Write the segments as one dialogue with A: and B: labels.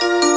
A: thank you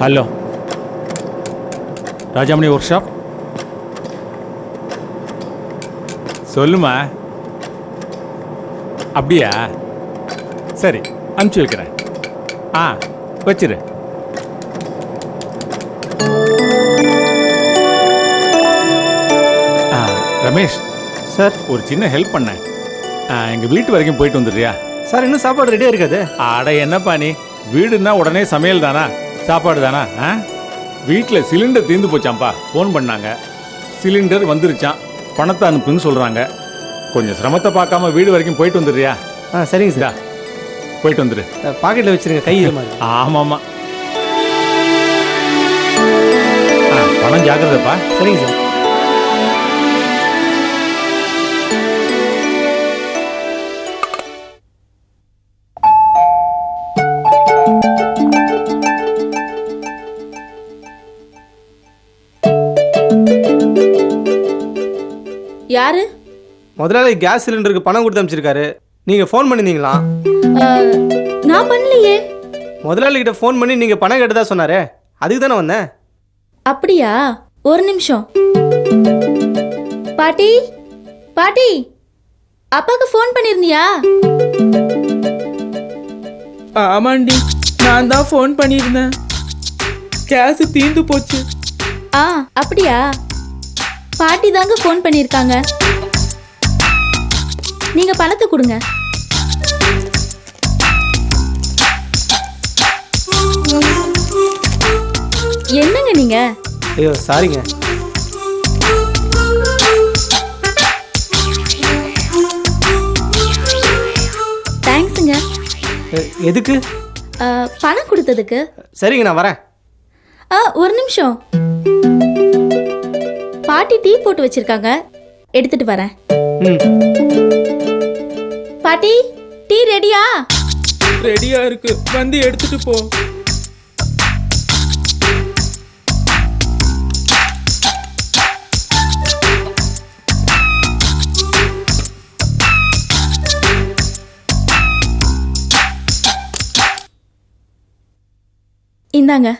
B: hello Rajamani workshop சொல்லுமா? அப்படியா? சரி அனுப்பிச்சி வைக்கிறேன். ஆ வச்சிரு. ஆ ரமேஷ்
C: சார்.
B: ஒரு சின்ன ஹெல்ப் பண்ணேன். எங்கள் வீட்டு வரைக்கும் போயிட்டு வந்துடுறியா?
C: சார் இன்னும் சாப்பாடு ரெடியாக இருக்காது.
B: அட என்னப்பா நீ? வீடுன்னா உடனே சமையல் தானா? சாப்பாடு தானா ஆ? வீட்டில் சிலிண்டர் தீர்ந்து போச்சாம்ப்பா ஃபோன் பண்ணாங்க. சிலிண்டர் வந்துருச்சான் பணத்தை அனுப்புன்னு சொல்கிறாங்க கொஞ்சம் சிரமத்தை பார்க்காம வீடு வரைக்கும் போயிட்டு வந்துடுறியா?
C: ஆ சரிங்க சார்
B: போயிட்டு வந்துடு
C: பாக்கெட்டில் வச்சிருங்க கை
B: ஆமாம்மா. ஆ பணம் ஜாக்கிரதைப்பா.
C: சரிங்க சார்.
D: யாரு?
C: முதலாளி கேஸ் சிலிண்டருக்கு பணம் கொடுத்து அனுப்பிச்சிருக்காரு நீங்கள் ஃபோன் பண்ணியிருந்தீங்களா
D: அஹ், நான் பண்ணலையே.
C: முதலாளி கிட்ட ஃபோன் பண்ணி நீங்கள் பணம் கேட்டதா சொன்னாரே. அதுக்கு தானே வந்தேன்.
D: அப்படியா? ஒரு நிமிஷம். பாட்டி பாட்டி அப்பாக்கு ஃபோன் பண்ணிருந்தியா?
E: ஆமாண்டி நான் தான் ஃபோன் பண்ணியிருந்தேன் கேஸ் தீந்து போச்சு.
D: ஆ அப்படியா? பாட்டி தாங்க ஃபோன் பண்ணிருக்காங்க நீங்க பணத்தை கொடுங்க. என்னங்க நீங்க?
C: ஐயோ சாரிங்க
D: தேங்க்ஸுங்க
C: எ- எதுக்கு?
D: அஹ், பணம் கொடுத்ததுக்கு.
C: சரிங்க நான் வரேன்.
D: ஆ ஒரு நிமிஷம். பாட்டி டீ போட்டு வச்சிருக்காங்க. எடுத்துட்டு வரேன். பாட்டி டீ ரெடியா?
E: ரெடியா இருக்கு. வந்து எடுத்துட்டு போ.
D: இந்தாங்க.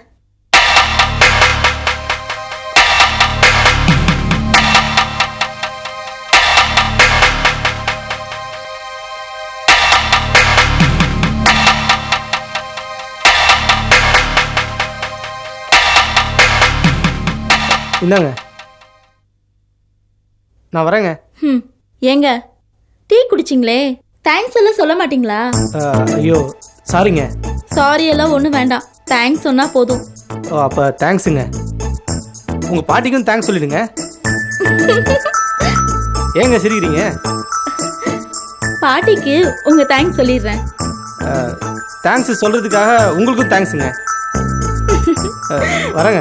C: இந்தாங்க. நான் வரேங்க.
D: ம் ஏங்க? டீ குடிச்சிங்களே? தேங்க்ஸ் எல்லாம் சொல்ல மாட்டீங்களா?
C: ஆ, ஐயோ சாரிங்க.
D: சாரி எல்லாம் ஒன்றும் வேண்டாம். தேங்க்ஸ் சொன்னா போதும்.
C: ஓ அப்போ தேங்க்ஸுங்க உங்கள் பாட்டிக்கும் தேங்க்ஸ் சொல்லிடுங்க. ஏங்க சிரிக்கிறீங்க?
D: பாட்டிக்கு உங்க தேங்க்ஸ் சொல்லிடுறேன்.
C: தேங்க்ஸ் சொல்கிறதுக்காக உங்களுக்கும் தேங்க்ஸுங்க ஆ, வரேங்க.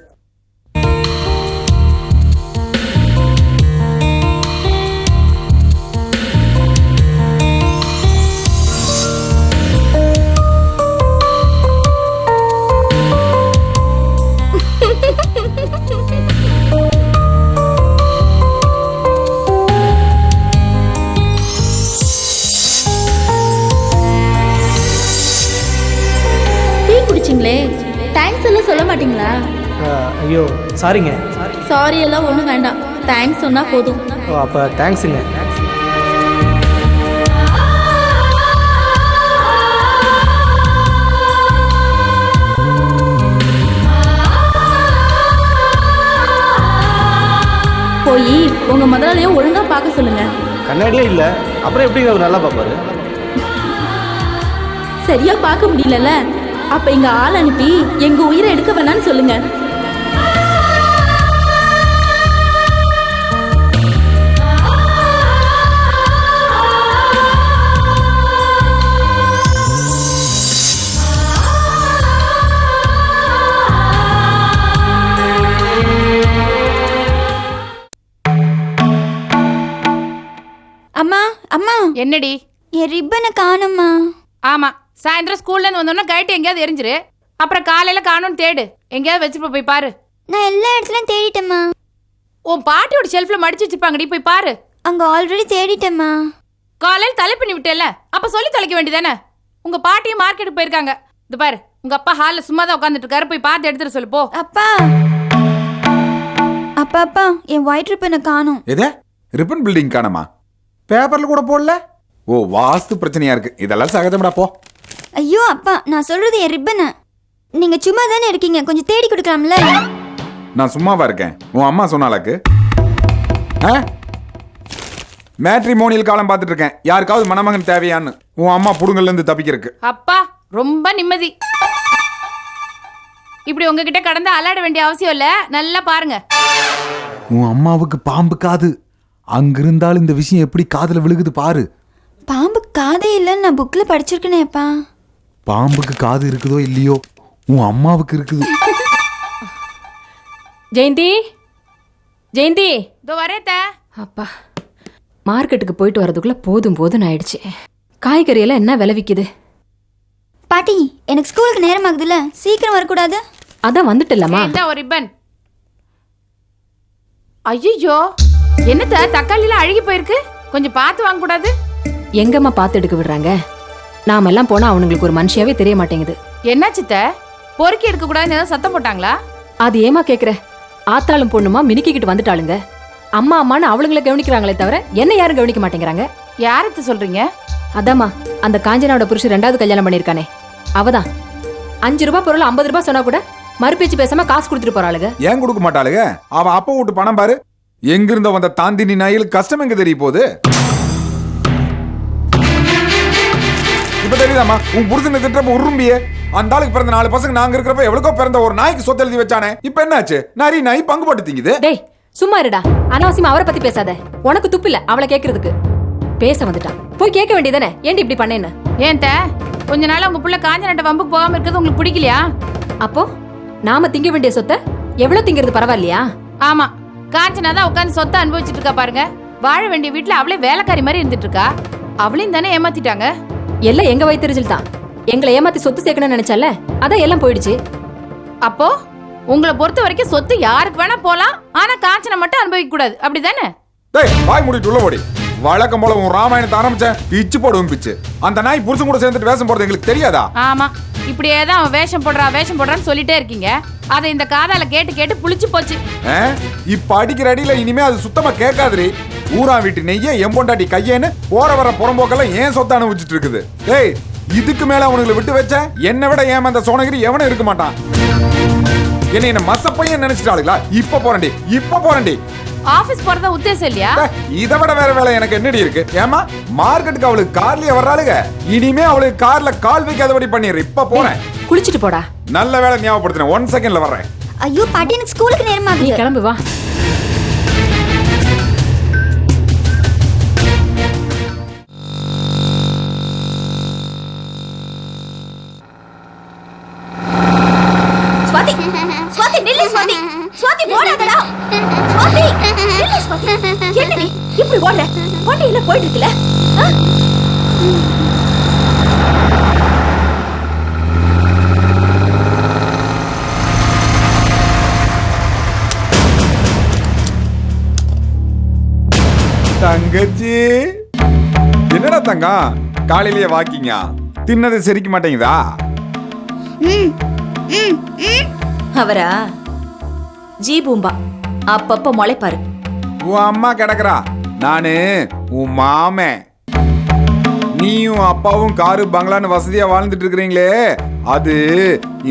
C: சாரிங்க
D: சாரி எல்லாம் ஒன்றும் வேண்டாம். தேங்க்ஸ் சொன்னா போதும்.
C: ஓ அப்போ தேங்க்ஸுங்க
D: போய் உங்க முதலாளிய ஒழுங்கா பார்க்க சொல்லுங்க.
C: கண்ணாடியே இல்லை. அப்புறம் எப்படிங்க அவர் நல்லா பார்ப்பாரு?
D: சரியா பார்க்க முடியலல்ல. அப்ப இங்க ஆள் அனுப்பி எங்க உயிரை எடுக்க வேணாம்னு சொல்லுங்க.
F: என்னடி?
G: என் ரிப்பனை காணும்மா.
F: ஆமா சாயந்தரம் ஸ்கூல்ல இருந்து வந்தோம்னா கைட்டு எங்கேயாவது எரிஞ்சிரு. அப்புறம் காலையில காணும்னு தேடு. எங்கேயாவது வச்சுட்டு போய் பாரு.
G: நான் எல்லா இடத்துலயும் தேடிட்டேம்மா.
F: உன் பாட்டியோட ஷெல்ஃப்ல மடிச்சு வச்சிருப்பாங்கடி போய் பாரு.
G: அங்க ஆல்ரெடி தேடிட்டேம்மா.
F: காலையில தலை பண்ணி விட்டேல்ல அப்ப சொல்லி தொலைக்க வேண்டியதானே? உங்க பாட்டியும் மார்க்கெட்டுக்கு போயிருக்காங்க. இது பாரு உங்க அப்பா ஹால்ல சும்மா தான் உட்காந்துட்டு இருக்காரு போய் பார்த்து எடுத்துட்டு சொல்லு போ.
G: அப்பா. அப்பா அப்பா என் ஒயிட் ரிப்பனை காணும்.
H: எது? ரிப்பன் பில்டிங் காணமா? பேப்பர்ல கூட போடல? ஓ வாஸ்து பிரச்சனையா இருக்கு. இதெல்லாம் சகஜம்டா போ.
G: ஐயோ அப்பா நான் சொல்றது என் ரிப்பனை. நீங்க சும்மா தானே இருக்கீங்க. கொஞ்சம் தேடி கொடுக்கலாம்ல?
H: நான் சும்மாவா இருக்கேன். உன் அம்மா சொன்னாலாக்கு மேட்ரிமோனியல் காலம் பார்த்துட்டு இருக்கேன் யாருக்காவது மணமகன் தேவையான்னு. உன் அம்மா புடுங்கல்ல இருந்து தப்பிக்கிறதுக்கு.
F: அப்பா ரொம்ப நிம்மதி. இப்படி உங்ககிட்ட கடந்து அலாட வேண்டிய அவசியம் இல்ல. நல்லா பாருங்க.
H: உன் அம்மாவுக்கு பாம்பு காது. அங்கிருந்தாலும் இந்த விஷயம் எப்படி காதுல விழுகுது பாரு.
G: பாம்பு காதே இல்லைன்னு நான் புக்ல படிச்சிருக்கேனேப்பா
H: பாம்புக்கு காது இருக்குதோ இல்லையோ? உன் அம்மாவுக்கு இருக்குது.
I: ஜெயந்தி? ஜெயந்தி
F: இதோ வரேத்த
I: அப்பா மார்க்கெட்டுக்கு போயிட்டு வரதுக்குள்ள போதும் போதும் ஆயிடுச்சு. காய்கறி எல்லாம் என்ன விலை விக்குது?
G: பாட்டி எனக்கு ஸ்கூலுக்கு நேரம் ஆகுதுல்ல சீக்கிரம் வரக்கூடாது.
I: அதான் வந்துட்டல்லம்மா
F: இந்த ஒரு ரிப்பன் ஐயோ என்னத்த தக்காளில அழுகி போயிருக்கு? கொஞ்சம் பார்த்து வாங்க கூடாது?
I: எங்கம்மா பார்த்து எடுக்க விடுறாங்க? நாம எல்லாம் போனா அவனுங்களுக்கு ஒரு மனுஷியாவே தெரிய மாட்டேங்குது.
F: என்னாச்சுத்த பொறுக்கி எடுக்க கூடாதுன்னு சத்தம் போட்டாங்களா?
I: அது ஏமா கேக்குற? ஆத்தாளும் பொண்ணுமா மினுக்கிக்கிட்டு வந்துட்டாளுங்க. அம்மா அம்மான்னு அவளுங்களை கவனிக்கிறாங்களே தவிர என்ன யாரும் கவனிக்க மாட்டேங்கிறாங்க.
F: யாரத்த சொல்றீங்க?
I: அதாம்மா அந்த காஞ்சனாவோட புருஷன் ரெண்டாவது கல்யாணம் பண்ணிருக்கானே அவதான். அஞ்சு ரூபாய் பொருள் ஐம்பது ரூபாய் சொன்னா கூட மறுபேச்சு பேசாம காசு கொடுத்துட்டு போறாளுங்க.
H: ஏன் கொடுக்க மாட்டாளுங்க? அவ அப்பா வீட்டு பணம் பாரு. எங்கிருந்த வந்த தாந்தினி நாயில் கஷ்டம் எங்க தெரிய போகுது? இப்ப தெரியுதாம்மா? உன் புருஷனை திட்டப்ப உரும்பியே. அந்த ஆளுக்கு பிறந்த நாலு பசங்க நாங்க இருக்கிறப்ப எவ்வளவுக்கோ பிறந்த ஒரு நாய்க்கு சொத்து எழுதி வச்சானே. இப்ப என்னாச்சு? நரி நாய் பங்கு போட்டு திங்குது.
I: டேய் சும்மா இருடா. அனாவசியமா அவரை பத்தி பேசாத. உனக்கு துப்பில்ல அவளை கேக்குறதுக்கு. பேச வந்துட்டான். போய் கேட்க வேண்டியதானே ஏன்டி இப்படி பண்ணேன்னு?
F: ஏன் த? கொஞ்ச நாள் உங்க புள்ள காஞ்ச நட்ட வம்புக்கு போகாம இருக்கிறது உங்களுக்கு பிடிக்கலையா?
I: அப்போ நாம திங்க வேண்டிய சொத்தை எவ்வளவு திங்கிறது பரவாயில்லையா?
F: ஆமா. காஞ்சனா தான் உட்காந்து சொத்தை அனுபவிச்சுட்டு இருக்கா பாருங்க. வாழ வேண்டிய வீட்டுல அவளே வேலைக்காரி மாதிரி இருந்துட்டு இருக்கா அவளையும் தானே ஏமாத்திட்டாங்க.
I: எல்லாம் எங்க வயிற்றுச்சல் தான். எங்களை ஏமாத்தி சொத்து சேர்க்கணும்னு நினைச்சல அதான் எல்லாம் போயிடுச்சு.
F: அப்போ உங்களை பொறுத்த வரைக்கும் சொத்து யாருக்கு வேணா போலாம் ஆனா காஞ்சனை மட்டும் அனுபவிக்க கூடாது அப்படிதானே?
H: டேய் வாய் மூடிட்டு உள்ள ஓடி. வழக்கம் போல உன் ராமாயணத்தை ஆரம்பிச்சேன் பிச்சு போடுவோம் பிச்சு. அந்த நாய் புருஷன் கூட சேர்ந்துட்டு வேஷம் போறது எங்களுக்கு தெரியாதா?
F: ஆமா. இப்படியே தான் அவன் வேஷம் போடுறா வேஷம் போடுறான்னு சொல்லிட்டே இருக்கீங்க. அதை இந்த காதால கேட்டு கேட்டு புளிச்சு போச்சு?
H: இப்ப அடிக்கிற அடியில இனிமே அது சுத்தமா கேட்காதுரி ஊரா வீட்டு நெய்ய எம்பொண்டாட்டி கையேன்னு போற வர புறம்போக்கெல்லாம் ஏன் சொத்த அனுபவிச்சுட்டு இருக்குது? டேய் இதுக்கு மேல அவனுங்களை விட்டு வச்ச என்னை விட ஏமாந்த சோனகிரி எவனும் இருக்க மாட்டான்? என்ன என்ன மசப்பையன் நினைச்சிட்டாளுங்களா? இப்ப போறேன்டி இப்ப போறேன்டி.
F: ஆபீஸ் போறதா உத்தேசம் இல்லையா?
H: இதை விட வேற வேலை எனக்கு என்னடி இருக்கு? ஏமா மார்க்கெட்டுக்கு அவளுக்கு கார்லயே வர்றாளுங்க இனிமே அவளுக்கு கார்ல கால் வைக்காதபடி பண்ணிடுறேன் இப்ப போறேன்.
I: குளிச்சிட்டு போடா.
H: நல்ல வேலை ஞாபகப்படுத்தினேன் ஒன் செகண்ட்ல வர்றேன்.
G: ஐயோ பாட்டி எனக்கு ஸ்கூலுக்கு நேரம்
I: கிளம்பு வா.
G: இப்படி ஓடுற? வண்டியில போயிட்டு?
H: தங்கச்சி. என்னடா தங்கம் காலையிலேயே வாக்கிங்க? தின்னது செரிக்க மாட்டேங்குதா?
J: அவரா? ஜி பூம்பா. அப்பப்ப முளைப்பாரு
H: உன் அம்மா கிடக்குறா. நானு உன் மாமன் நீயும் அப்பாவும் காரு பங்களான்னு வசதியா வாழ்ந்துட்டு இருக்கிறீங்களே. அது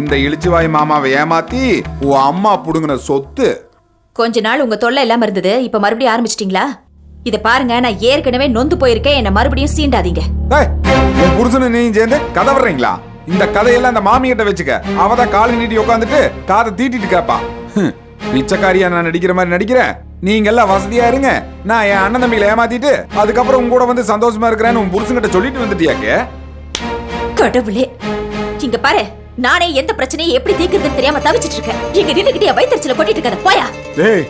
H: இந்த இளிச்சுவாய் மாமாவை ஏமாத்தி உன் அம்மா புடுங்கின சொத்து.
J: கொஞ்ச நாள் உங்க தொல்லை இல்லாம இருந்தது இப்ப மறுபடியும் ஆரம்பிச்சிட்டீங்களா? இத பாருங்க நான் ஏற்கனவே நொந்து போயிருக்கேன் என்ன மறுபடியும் சீண்டாதீங்க.
H: உன் புருஷனு நீயும் சேர்ந்து கதை வர்றீங்களா இந்த கதையெல்லாம் அந்த மாமி கிட்ட வச்சுக்க. அவ தான் காலை நீட்டி உட்காந்துட்டு காதை தீட்டிட்டு கேப்பா பிச்சைக்காரியா நான் நடிக்கிற மாதிரி நடிக்கிறேன். நீங்க எல்லாம் வசதியா இருங்க. நான் என் அண்ணன் தம்பிகளை ஏமாத்திட்டு அதுக்கப்புறம் உங்க கூட வந்து சந்தோஷமா இருக்கிறேன்னு உன் புருஷன்கிட்ட சொல்லிட்டு வந்துட்டியாக்கே?
G: கடவுளே. இங்க பாரு நானே எந்த பிரச்சனையை எப்படி தீர்க்கிறதுன்னு தெரியாம தவிச்சிட்டு இருக்கேன். இங்க நின்னுக்கிட்டே வயிற்றுல கொட்டிட்டு இருக்காத போயா.
H: டேய்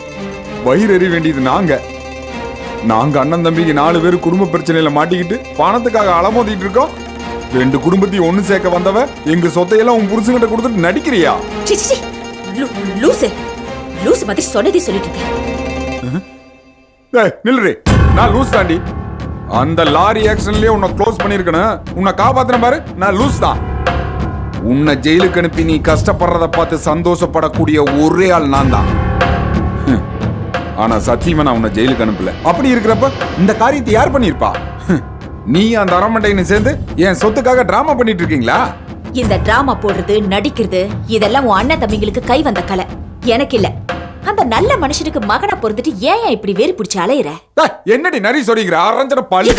H: வயிறு எறி வேண்டியது நாங்க. நாங்க அண்ணன் தம்பிக்கு நாலு பேர் குடும்ப பிரச்சனையில மாட்டிக்கிட்டு பணத்துக்காக அலமோதிட்டு இருக்கோம். ரெண்டு குடும்பத்தையும் ஒண்ணு சேர்க்க வந்தவ எங்க சொத்தையெல்லாம் உன் புருஷன்கிட்ட கொடுத்துட்டு நடிக்கிறியா?
G: லூசு. லூசு மாதிரி சொன்னதே சொல்லிட்டு இருக்கேன்.
H: டேய் நில்லுறி நான் லூஸ் தாண்டி. அந்த லாரி ஆக்சிடென்ட்லயே உன்னை க்ளோஸ் பண்ணிருக்கணும் உன்னை காப்பாத்துன பாரு நான் லூஸ் தான். உன்னை ஜெயிலுக்கு அனுப்பி நீ கஷ்டப்படுறத பார்த்து சந்தோஷப்படக்கூடிய ஒரே ஆள் நான் தான். ஆனா சத்தியமா நான் உன்னை ஜெயிலுக்கு அனுப்பல. அப்படி இருக்கிறப்ப இந்த காரியத்தை யார் பண்ணிருப்பா. நீ அந்த அரமண்டைன்னு சேர்ந்து என் சொத்துக்காக டிராமா பண்ணிட்டு இருக்கீங்களா?
G: இந்த டிராமா போடுறது நடிக்கிறது இதெல்லாம் உன் அண்ணன் தம்பிங்களுக்கு கை வந்த கலை. எனக்கு இல்ல. அந்த நல்ல மனுஷனுக்கு மகனா பொறுத்துட்டு ஏன் இப்படி வேறு பிடிச்சு அலையிற?
H: என்னடி நரி சொல்லிக்கிற அரஞ்சன பள்ளி?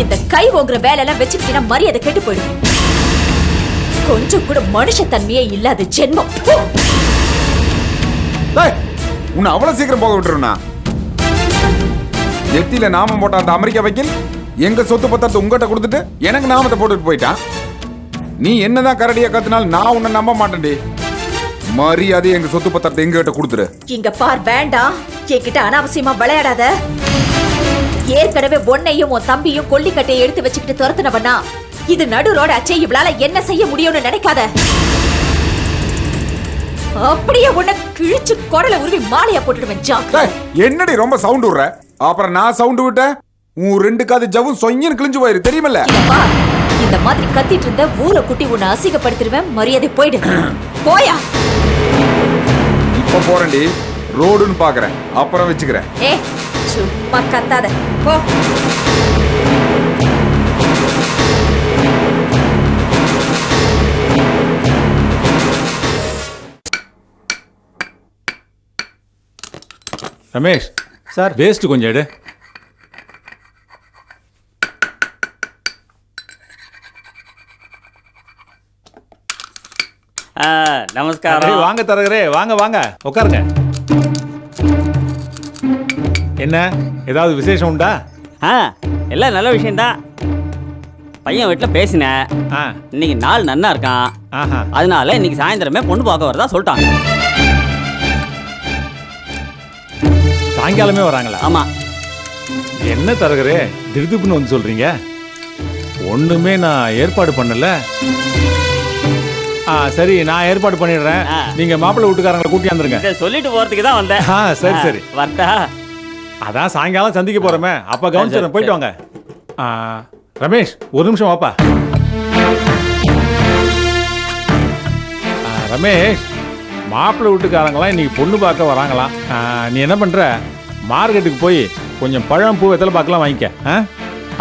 G: இந்த கை ஓங்குற வேலையெல்லாம் வச்சுக்கிட்டீங்கன்னா மரியாதை கெட்டு போயிடும். கொஞ்சம் கூட மனுஷத்தன்மையே இல்லாத ஜென்மம்.
H: உன்னை அவ்வளவு சீக்கிரம் போக விட்டுருனா நெத்தியில நாமம் போட்ட அந்த அமெரிக்கா வக்கீல் எங்க சொத்து பத்திரத்தை உங்ககிட்ட கொடுத்துட்டு எனக்கு நாமத்தை போட்டுட்டு போயிட்டான். நீ என்னதான் கரடியா கத்துனாலும் நான் உன்னை நம்ப மாட்டேன்டி. மரியாதை எங்க சொத்து பத்திரத்தை எங்ககிட்ட கொடுத்துரு.
G: இங்க பார் வேண்டாம். என்கிட்ட அனாவசியமா விளையாடாத. ஏற்கனவே உன்னையும் உன் தம்பியும் கொல்லிக்கட்டையை எடுத்து வச்சுக்கிட்டு துரத்துனவனா? இது நடு ரோடு அச்சே இவளால என்ன செய்ய முடியும்னு நினைக்காத. அப்படியே உன்னை கிழிச்சு குடல உருவி மாலையா போட்டுடுவேன் ஜாக்
H: என்னடி ரொம்ப சவுண்ட் விடுற? அப்புறம் நான் சவுண்ட் விட்டேன்? உன் ரெண்டு காது ஜவும் சொங்கின்னு கிழிஞ்சு போயிரு தெரியுமில்ல?
G: இந்த மாதிரி கத்திட்டு இருந்த ஊரை குட்டி உன்னை அசிங்கப்படுத்திடுவேன். மரியாதை போயிடு. போயா?
H: இப்ப போறேன்டி. ரோடுன்னு பாக்குறேன். அப்புறம் வச்சுக்கிறேன்.
G: ஏ சும்மா கத்தாத. போ.
B: ரமேஷ்
C: சார்.
B: வேஸ்ட் கொஞ்சம் எடு.
K: நமஸ்காரம்.
B: வாங்க தரகரே வாங்க வாங்க. உட்காருங்க. என்ன? ஏதாவது விசேஷம் உண்டா?
K: ஆ எல்லாம் நல்ல விஷயம்தான் பையன் வீட்டில் பேசினேன் இன்னைக்கு நாள் நன்னா இருக்கான். அதனால இன்னைக்கு சாயந்தரமே பொண்ணு பார்க்க வரதா சொல்லிட்டாங்க.
B: சாயங்காலமே வராங்களா?
K: ஆமா.
B: என்ன தரகரே திருதுப்புன்னு வந்து சொல்றீங்க? ஒண்ணுமே நான் ஏற்பாடு பண்ணல. ஆ சரி நான் ஏற்பாடு பண்ணிடுறேன். நீங்க மாப்பிள்ளை வீட்டுக்காரங்களை கூட்டி வந்துருங்க.
K: இதை சொல்லிட்டு போறதுக்கு தான் வந்தேன்.
B: ஆ சரி சரி.
K: வரட்டா?
B: அதான் சாயங்காலம் சந்திக்க போறோமே. அப்ப கவனிச்சிடறேன் போயிட்டு வாங்க. ஆ, ரமேஷ் ஒரு நிமிஷம் வாப்பா. ஆ, ரமேஷ் மாப்பிள்ளை வீட்டுக்காரங்களாம் இன்னைக்கு பொண்ணு பார்க்க வராங்களாம். ஆ, நீ என்ன பண்ற? மார்க்கெட்டுக்கு போய் கொஞ்சம் பழம் பூ வெத்தலை பார்க்கலாம் வாங்கிக்க. ஆ?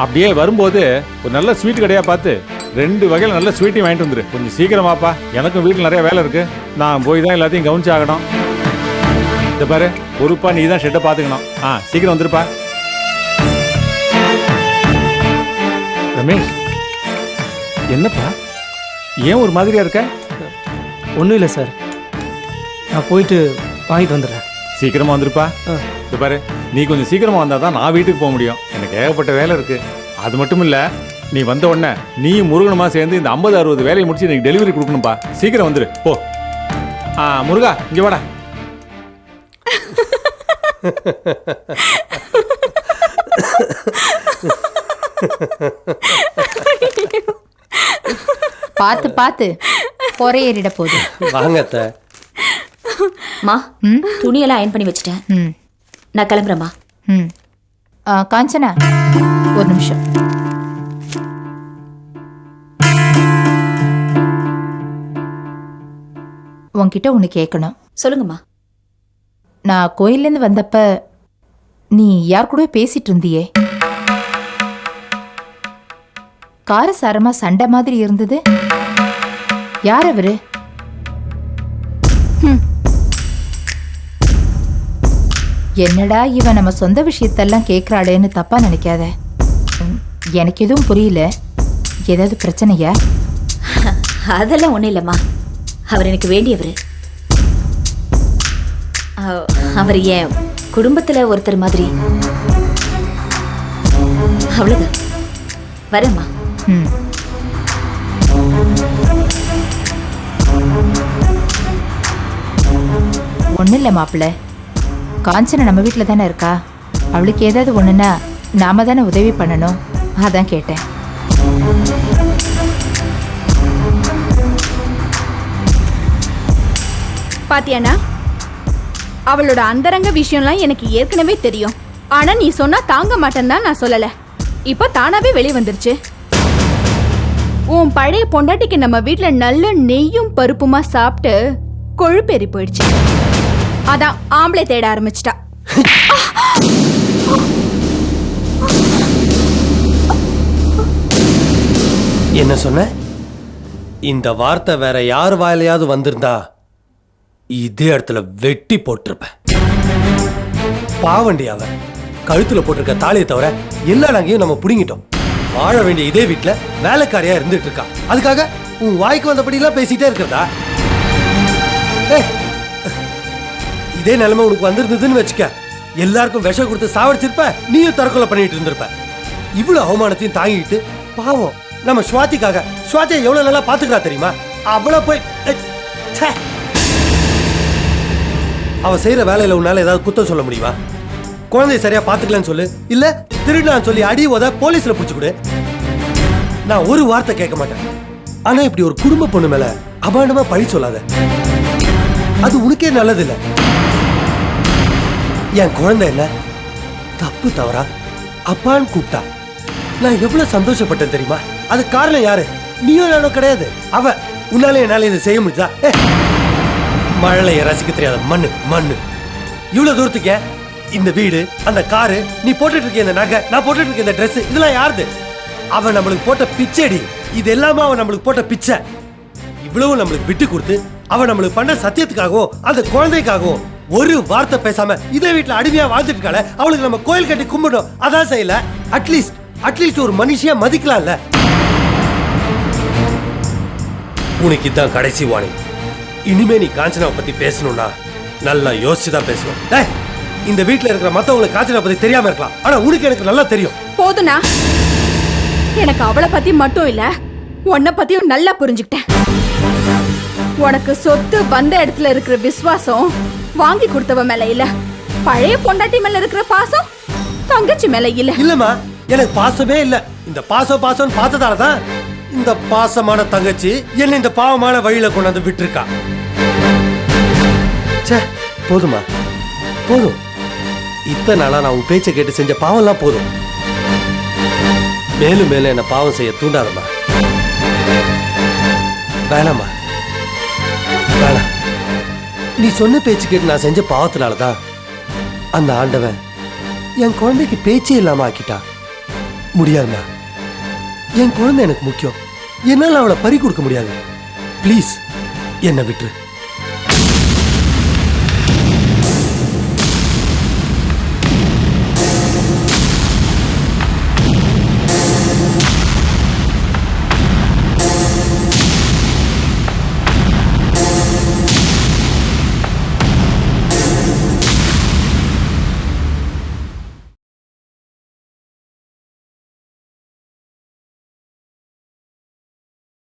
B: அப்படியே வரும்போது ஒரு நல்ல ஸ்வீட் கடையா பார்த்து ரெண்டு வகையில் நல்ல ஸ்வீட்டையும் வாங்கிட்டு வந்துரு. கொஞ்சம் சீக்கிரம் வாப்பா. எனக்கும் வீட்டில் நிறைய வேலை இருக்கு. நான் போய் தான் எல்லாத்தையும் கவனிச்சாகணும் இந்த பாரு பொறுப்பா நீ தான் ஷெட்டை பார்த்துக்கணும் ஆ சீக்கிரம் வந்துருப்பா. ரமேஷ் என்னப்பா? ஏன் ஒரு மாதிரியா இருக்க?
C: ஒன்றும் இல்லை சார். நான் போயிட்டு வாங்கிட்டு வந்துடுறேன்.
B: சீக்கிரமா வந்துருப்பா. இந்த பாரு நீ கொஞ்சம் சீக்கிரமா வந்தா தான் நான் வீட்டுக்கு போக முடியும். எனக்கு ஏகப்பட்ட வேலை இருக்கு. அது மட்டும் இல்ல நீ வந்த உடனே நீயும் முருகனுமா சேர்ந்து இந்த ஐம்பது அறுபது வேலையை முடிச்சு எனக்கு டெலிவரி கொடுக்கணும்ப்பா சீக்கிரம் வந்துரு. போ. ஆ முருகா இங்க வாடா.
I: பார்த்து பார்த்து. பொறையேறிட போகுது.
C: வாங்க அத்தை.
G: ம் துணியெல்லாம் அயன் பண்ணி வச்சுட்டேன்.
I: ம்.
G: நான் கிளம்புறேம்மா.
I: ம். ஆ, காஞ்சனா ஒரு நிமிஷம். உன்கிட்ட ஒன்று கேட்கணும்
G: சொல்லுங்கம்மா.
I: நான் கோயில்லேருந்து வந்தப்ப நீ யார் கூட பேசிட்டு இருந்தியே. காரசாரமா சண்டை மாதிரி இருந்தது. யார் அவரு? ஹம். என்னடா இவன் நம்ம சொந்த விஷயத்தெல்லாம் கேட்குறாளேன்னு தப்பா நினைக்காத. எனக்கு எதுவும் புரியல. ஏதாவது பிரச்சனையா?
G: அதெல்லாம் ஒண்ணும் இல்லம்மா. அவர் எனக்கு வேண்டியவர். அவர் என் குடும்பத்துல ஒருத்தர் மாதிரி. அவ்வளவுதான். வரேம்மா.
J: ம். ஒன்றும் இல்லை மாப்பிள்ள. காஞ்சனா நம்ம வீட்டில் தானே இருக்கா? அவளுக்கு ஏதாவது ஒன்றுன்னா நாம தானே உதவி பண்ணணும். அதான் கேட்டேன்.
L: பாத்தியானா அவளோட அந்தரங்க விஷயம்லாம் எனக்கு ஏற்கனவே தெரியும். ஆனா நீ சொன்னா தாங்க மாட்டேன்னு தான் நான் சொல்லல. இப்போ தானாவே வெளியே வந்துருச்சு. உன் பழைய பொண்டாட்டிக்கு நம்ம வீட்டில் நல்ல நெய்யும் பருப்புமா சாப்பிட்டு கொழுப்பேறி போயிடுச்சு. அதான் ஆம்பளை தேட ஆரம்பிச்சிட்டா.
M: என்ன சொன்ன? இந்த வார்த்தை வேற யார் வாயிலையாவது வந்திருந்தா இதே இடத்துல வெட்டி போட்டிருப்பேன் பாவண்டி அவன் கழுத்துல போட்டிருக்க தாலியை தவிர எல்லா நாங்கையும் நம்ம புடுங்கிட்டோம். வாழ வேண்டிய இதே வீட்டுல வேலைக்காரியா இருந்துட்டு இருக்கா. அதுக்காக உன் வாய்க்கு வந்தபடி எல்லாம் பேசிட்டே இருக்கிறதா? ஏய், இதே நிலைமை உனக்கு வந்திருந்ததுன்னு வச்சுக்க. எல்லாருக்கும் விஷம் கொடுத்து சாவடிச்சிருப்ப நீயும் தற்கொலை பண்ணிட்டு இருந்திருப்ப. இவ்வளவு அவமானத்தையும் தாங்கிட்டு பாவம் நம்ம ஸ்வாதிக்காக ஸ்வாதியை எவ்வளவு நல்லா பாத்துக்கிறா தெரியுமா? அவளை போய் அவ செய்யற வேலையில உன்னால ஏதாவது குத்தம் சொல்ல முடியுமா? குழந்தைய சரியா பாத்துக்கலன்னு சொல்லு இல்ல திருடலான்னு சொல்லி அடி உத போலீஸ்ல புடிச்சு கொடு. நான் ஒரு வார்த்தை கேட்க மாட்டேன். ஆனா இப்படி ஒரு குடும்ப பொண்ணு மேல அபாண்டமா பழி சொல்லாத. அது உனக்கே நல்லது இல்ல என் குழந்தை இல்ல. தப்பு தவறா? அப்பான்னு கூப்பிட்டா. நான் எவ்வளவு சந்தோஷப்பட்டேன் தெரியுமா? அது காரணம் யாரு? நீயும் நானும் கிடையாது. அவ உன்னால என்னால இதை செய்ய முடியுதா ஏ, ரசிக்க தெரியாத மண்ணு மண்ணு. இவ்வளவு தூரத்துக்கு இந்த வீடு அந்த காரு நீ போட்டுட்டு இருக்க இந்த நகை நான் போட்டுட்டு இருக்க இந்த ட்ரெஸ் இதெல்லாம் யாருது? அவன் நம்மளுக்கு போட்ட பிச்சைடி. இது எல்லாமே அவன் நம்மளுக்கு போட்ட பிச்சை? இவ்வளவு நம்மளுக்கு விட்டு கொடுத்து அவன் நம்மளுக்கு பண்ண சத்தியத்துக்காகவும் அந்த குழந்தைக்காகவும் ஒரு வார்த்தை பேசாம இதே வீட்டுல அடிமையா வாழ்ந்துட்டு இருக்காள அவளுக்கு நம்ம கோயில் கட்டி கும்பிடும் அதான் செய்யல. அட்லீஸ்ட் அட்லீஸ்ட் ஒரு மனுஷியா மதிக்கலாம்ல. உனக்கு இதான் கடைசி வாணி இனிமே நீ காஞ்சனாவை பத்தி பேசணும்னா நல்லா யோசிச்சு தான் பேசணும் இந்த வீட்டுல இருக்கிற மத்தவங்களுக்கு காஞ்சனா பத்தி தெரியாம இருக்கலாம். ஆனா உனக்கு எனக்கு நல்லா தெரியும்.
L: போதுனா எனக்கு அவளை பத்தி மட்டும் இல்ல உன்னை பத்தியும் நல்லா புரிஞ்சுக்கிட்டேன். உனக்கு சொத்து வந்த இடத்துல இருக்கிற விசுவாசம் வாங்கி கொடுத்தவ மேல இல்ல. பழைய பொண்டாட்டி மேல இருக்கிற பாசம் தங்கச்சி மேல இல்ல.
M: இல்லம்மா எனக்கு பாசமே இல்ல. இந்த பாசம் பாசம் பார்த்ததால தான் இந்த பாசமான தங்கச்சி என்ன இந்த பாவமான வழியில கொண்டாந்து விட்டுருக்கா. ச்சே போதுமா போதும். இத்தனை நாளா நான் உன் பேச்சை கேட்டு செஞ்ச பாவம்லாம் போதும். மேலும் மேலும் என்ன பாவம் செய்ய தூண்டாதம்மா. வேணாமா நீ சொன்ன பேச்சு கேட்டு நான் செஞ்ச பாவத்தினால தான் அந்த ஆண்டவன் என் குழந்தைக்கு பேச்சே இல்லாமல் ஆக்கிட்டான் முடியாதுண்ணா என் குழந்தை எனக்கு முக்கியம். என்னால் அவளை பறி கொடுக்க முடியாது. ப்ளீஸ் என்னை விட்டுரு.